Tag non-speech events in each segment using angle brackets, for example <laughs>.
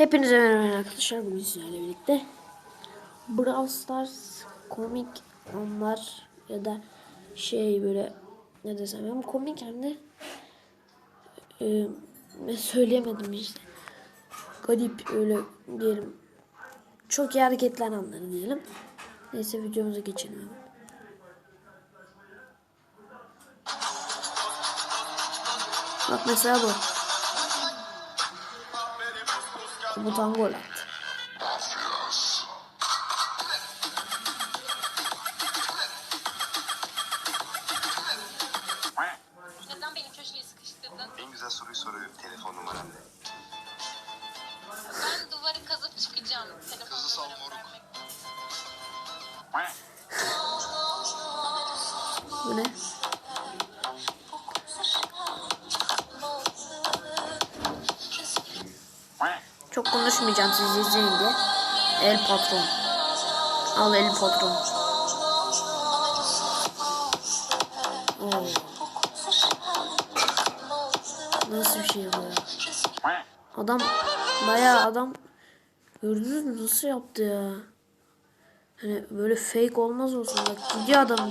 Hepinize merhaba arkadaşlar. Bugün sizlerle birlikte Brawl Stars komik anlar ya da şey böyle ne desem hem komik hem de e, söyleyemedim işte. Garip öyle diyelim. Çok iyi hareketler anları diyelim. Neyse videomuza geçelim. Bak mesela bu. Gol attı. Neden beni köşeye sıkıştırdın? En güzel soruyu soruyorum. Telefon numaran ne? Ben duvarı kazıp çıkacağım. Telefon Kızı sal numaramı moruk. vermek. Bu ne? Çok konuşmayacağım siz izleyin diye. El patron. Al el patron. Nasıl bir şey bu ya? Adam bayağı adam gördünüz mü nasıl yaptı ya? Hani böyle fake olmaz olsun bak gidiyor adam.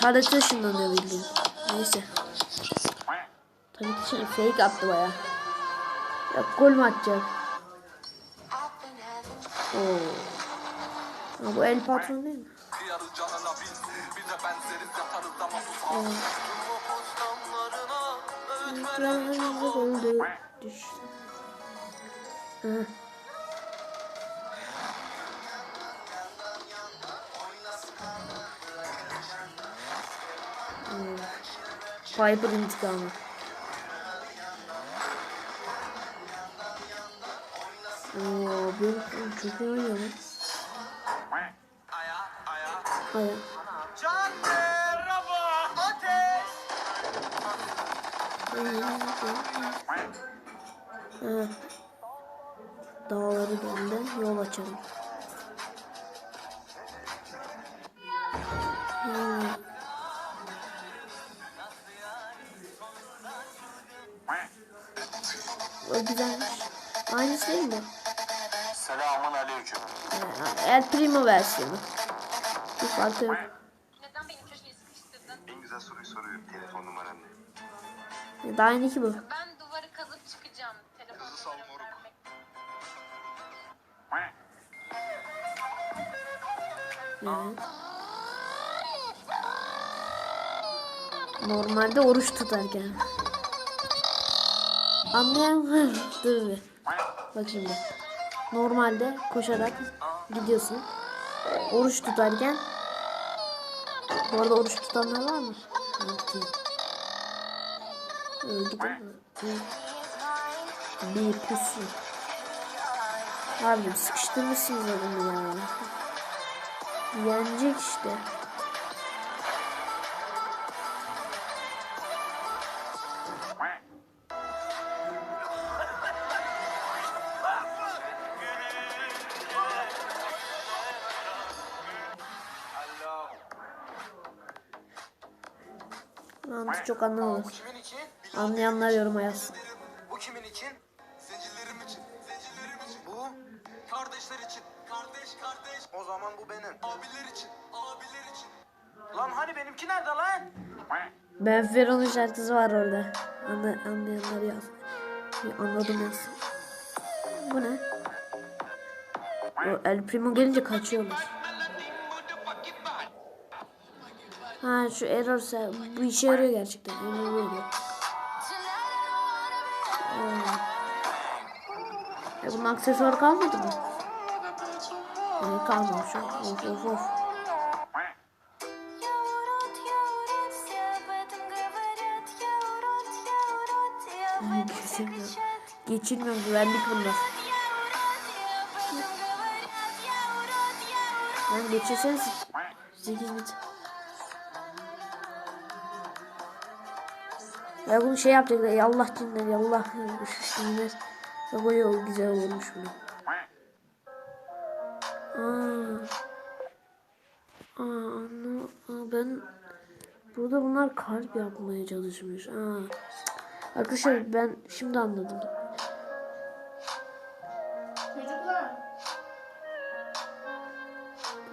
Taret ışınlanıyor bildiğin. Neyse. Taret ışın fake attı bayağı. Ya gol mü atacak? Oo. Ha, bu el patron değil mi? Postlarına Ekranımızı öldü. Düştü. Hı. Piper. Oo, benim çok iyi oynuyor lan. Aya aya Aya. Can merhaba. Dağları benden yol açarım. Hmm. O güzelmiş. Aynısı değil mi? Selamun aleyküm. Ee, El Primo versiyonu. Bir farkı yok. Neden beni köşeye sıkıştırdın? En güzel soruyu soruyorum. Telefon numaran ne? Daha aynı ki bu. Ben duvarı kazıp çıkacağım. Telefon Kızı sal numaramı moruk. vermek. Evet. Normalde oruç tutarken. Anlayan var. Dur bir. Bak şimdi. Normalde koşarak gidiyorsun. Oruç tutarken. Bu arada oruç tutanlar var mı? Yok. Öyle gidelim. Bir pusu. Abi sıkıştırmışsınız adamı ya. Yenecek işte. Mantı çok için? Anlayanlar yoruma yazsın. Bu kimin için? Zincirlerim için Zincirlerim için Bu kardeşler için Kardeş kardeş O zaman bu benim Abiler için Abiler için Lan hani benimki nerede lan? Ben Feron'un şarkısı var orada. Anla, anlayanlar yaz. Anladım yazsın. Bu ne? O El Primo gelince kaçıyorlar. Ha şu error bu işe yarıyor gerçekten. Onu böyle. E bunun aksesuar kalmadı mı? Ne kalmamış. Of of of. Geçilmiyor güvenlik bunlar. Lan geçirseniz 8 bit. Ya bunu şey yapacaklar. Ya Allah dinler. Ya Allah dinler. Bak o yol güzel olmuş bunu. Aa. Aa, ben burada bunlar kalp yapmaya çalışmış. Aa. Arkadaşlar ben şimdi anladım. Çocuklar.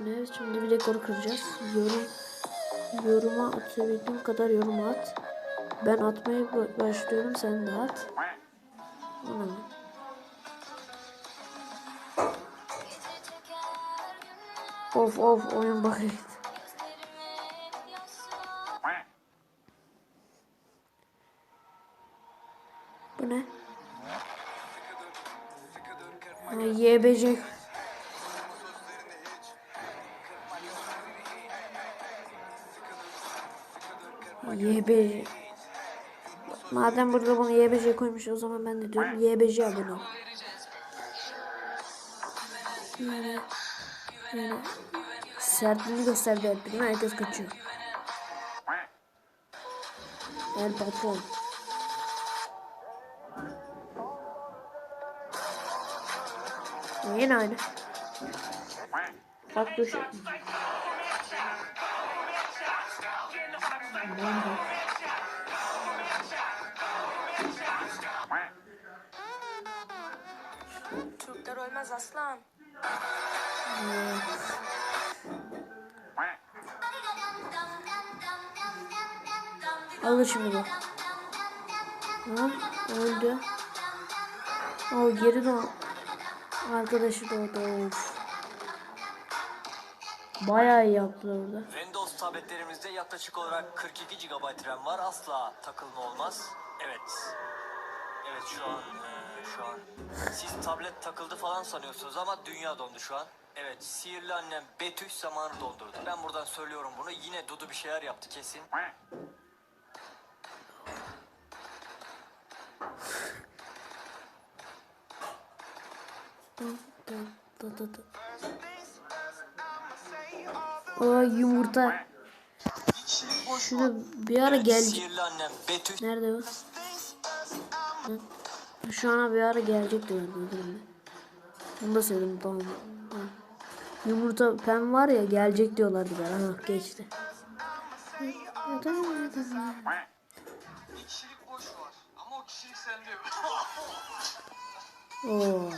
Evet şimdi bir rekoru kıracağız. Yorum yoruma atabildiğim kadar yorum at. Ben atmaya ba- başlıyorum sen de at. Ana. Of of oyun bakıyor. Bu ne? Ha, YBC. Madem burada bunu YBC koymuş o zaman ben de diyorum YBC abone ol. Yani, yani sertliğini gösterdi hep mi? Herkes kaçıyor. El patron. Yine aynı. Bak dur. Türkler ölmez aslan. Alır şimdi bu. Ha, öldü. O geri doğ. Arkadaşı doğdu. Of. Bayağı iyi yaptılar orada. Windows tabletlerimizde yaklaşık olarak 42 GB RAM var. Asla takılma olmaz. Evet. Evet şu an eee, şu an siz tablet takıldı falan sanıyorsunuz ama dünya dondu şu an. Evet sihirli annem Betüş zamanı dondurdu. Ben buradan söylüyorum bunu. Yine Dudu bir şeyler yaptı kesin. Aa yumurta. Şunu bir ara Betüş Nerede o? Şu ana bir ara gelecek diyor. Bunu da söyledim tamam. Yumurta pem var ya gelecek diyorlardı bana. Ha geçti. Kişilik boş var. Ama o kişilik sende yok. Oo.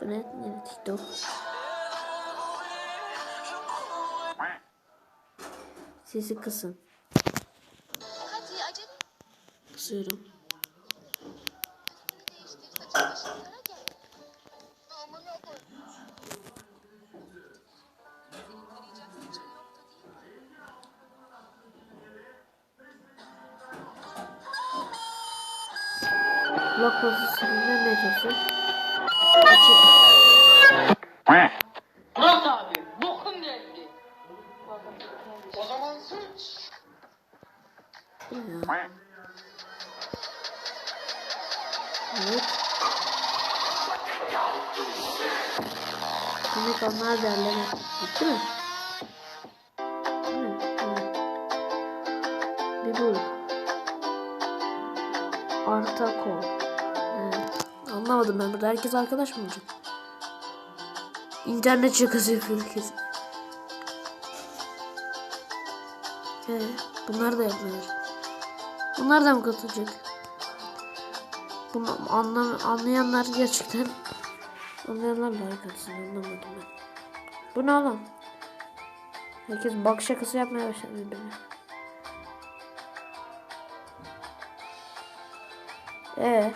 Bu ne? Ne TikTok? Sesi kısın. Kısıyorum. Blok pozisyonunda ne diyorsun? Murat abi bokum geldi. O zaman suç. Evet. Demek onlar derleme. Bitti mi? Anlamadım ben burada. Herkes arkadaş mı olacak? İnternet şakası yapıyor kesin. He, bunlar da yapmıyor. Bunlar da mı katılacak? Bunu anlam anlayanlar gerçekten anlayanlar da katılsın anlamadım ben. Bu ne oğlum? Herkes bak şakası yapmaya başladı birbirine. Ee,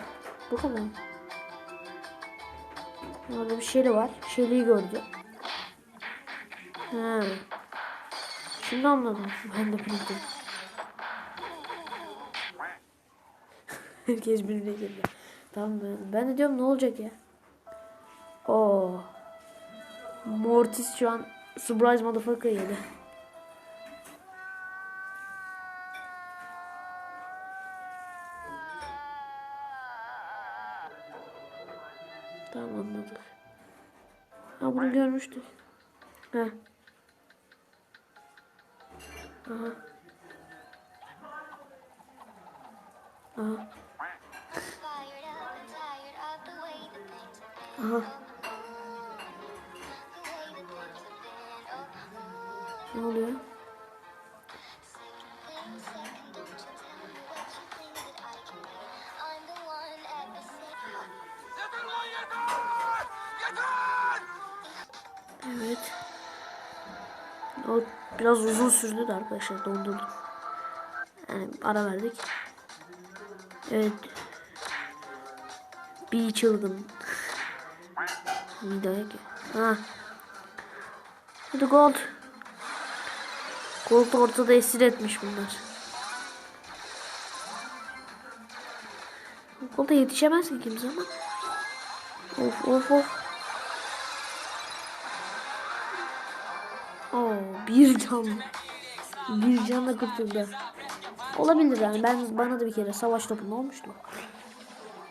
bu kadar. Orada bir şeyli var. Şeyliği gördü. Ha. Şimdi anladım. <laughs> Ben de bildim. <laughs> Herkes birbirine girdi. Tamam ben, ben de diyorum ne olacak ya? Oo. Mortis şu an surprise motherfucker yedi. Anladık. Ha bunu görmüştük. Ha. Aha. Aha. Fired up and Evet. O biraz uzun sürdü de arkadaşlar dondurdum. Yani ara verdik. Evet. Bir çılgın. <laughs> Midaya ki. Ha. Hadi gold. Gold ortada esir etmiş bunlar. Gold'a yetişemez ki kimse ama. Of of of. Oo, bir can. Bir canla kurtuldu. Olabilir yani. Ben bana da bir kere savaş topunda olmuştu.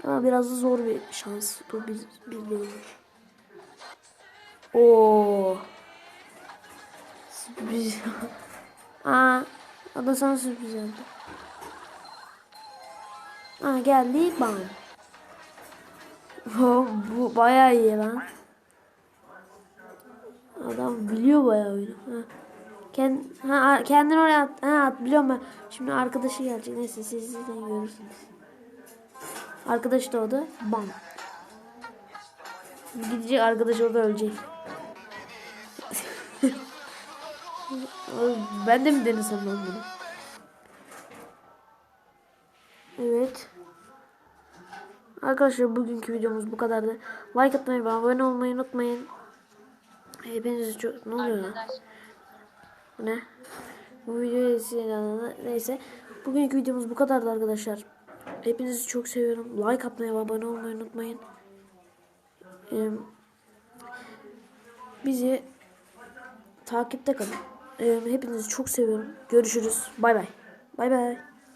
Ama biraz da zor bir şans. Bu bir, bir değil. Oo. Sürpriz. <laughs> Aa, o da sana sürpriz yaptı. Aa geldi bam. Oh, <laughs> bu bayağı iyi lan. Adam biliyor bayağı oyunu. Ha. Kend, ha, kendini oraya at. Ha, at biliyorum ben. Şimdi arkadaşı gelecek. Neyse siz sizden görürsünüz. Arkadaş da orada. Bam. Gidecek arkadaş orada ölecek. <laughs> Ben de mi denesem ben bunu? Evet. Arkadaşlar bugünkü videomuz bu kadardı. Like atmayı abone olmayı unutmayın. Hepinizi çok... Ne oluyor lan? Bu ne? Bu videoyu izleyenler neyse. Bugünkü videomuz bu kadardı arkadaşlar. Hepinizi çok seviyorum. Like atmayı ve abone olmayı unutmayın. Ee, bizi takipte kalın. Ee, hepinizi çok seviyorum. Görüşürüz. Bay bay. Bay bay.